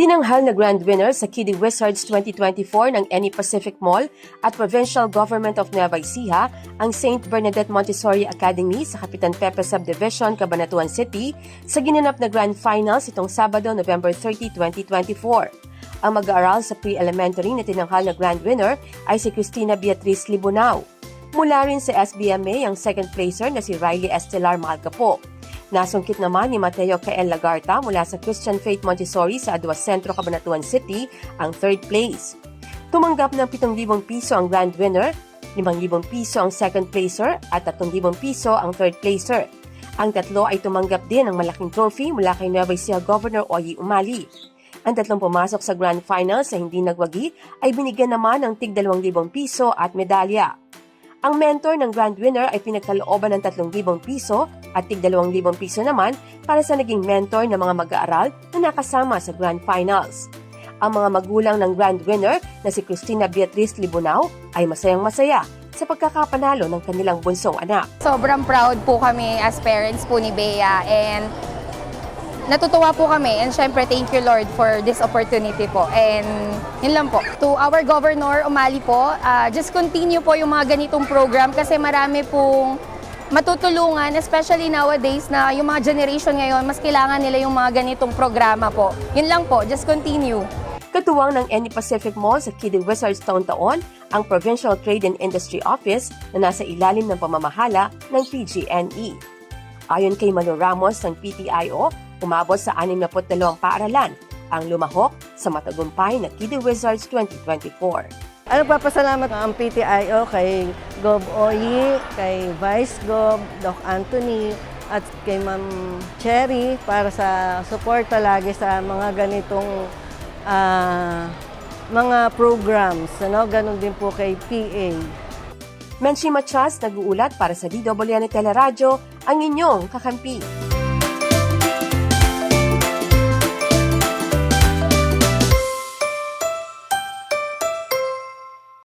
Tinanghal na grand winner sa Kiddie Wizards 2024 ng Any Pacific Mall at Provincial Government of Nueva Ecija ang St. Bernadette Montessori Academy sa Kapitan Pepe Subdivision, Cabanatuan City sa ginanap na Grand Finals itong Sabado, November 30, 2024. Ang mag-aaral sa pre-elementary na tinanghal na grand winner ay si Cristina Beatriz Libunao. Mula rin sa SBMA ang second placer na si Riley Estelar Malcapo. Nasungkit naman ni Mateo Kael Lagarta mula sa Christian Faith Montessori sa Adwa Centro, Cabanatuan City ang third place. Tumanggap ng 7,000 piso ang grand winner, 5,000 piso ang second placer at 3,000 piso ang third placer. Ang tatlo ay tumanggap din ng malaking trophy mula kay Nueva Ecija Governor Oyi Umali. Ang tatlong pumasok sa grand finals na hindi nagwagi ay binigyan naman ng tig 2,000 piso at medalya. Ang mentor ng grand winner ay pinagkalooban ng 3,000 piso at tig 2,000 piso naman para sa naging mentor ng mga mag-aaral na nakasama sa grand finals. Ang mga magulang ng grand winner na si Cristina Beatriz Libunao ay masayang masaya sa pagkakapanalo ng kanilang bunsong anak. Sobrang proud po kami as parents po ni Bea and natutuwa po kami and syempre thank you Lord for this opportunity po and yun lang po. To our Governor Umali po, ah, just continue po yung mga ganitong program kasi marami pong matutulungan especially nowadays na yung mga generation ngayon mas kailangan nila yung mga ganitong programa po. Yun lang po, just continue. Katuwang ng Any Pacific Mall sa Kiddie Wizards taon-taon ang Provincial Trade and Industry Office na nasa ilalim ng pamamahala ng PGNE. Ayon kay Manu Ramos ng PTIO, umabot sa 62 paaralan ang lumahok sa matagumpay na Kiddie Wizards 2024. Ano papasalamat ang PTIO kay Gov. Oyi, kay Vice Gov. Doc Anthony, at kay Ma'am Cherry para sa support lagi sa mga ganitong ah, mga programs. Ano? Ganon din po kay PA. Menchi Machas nag-uulat para sa DWN Teleradyo, ang inyong kakampi.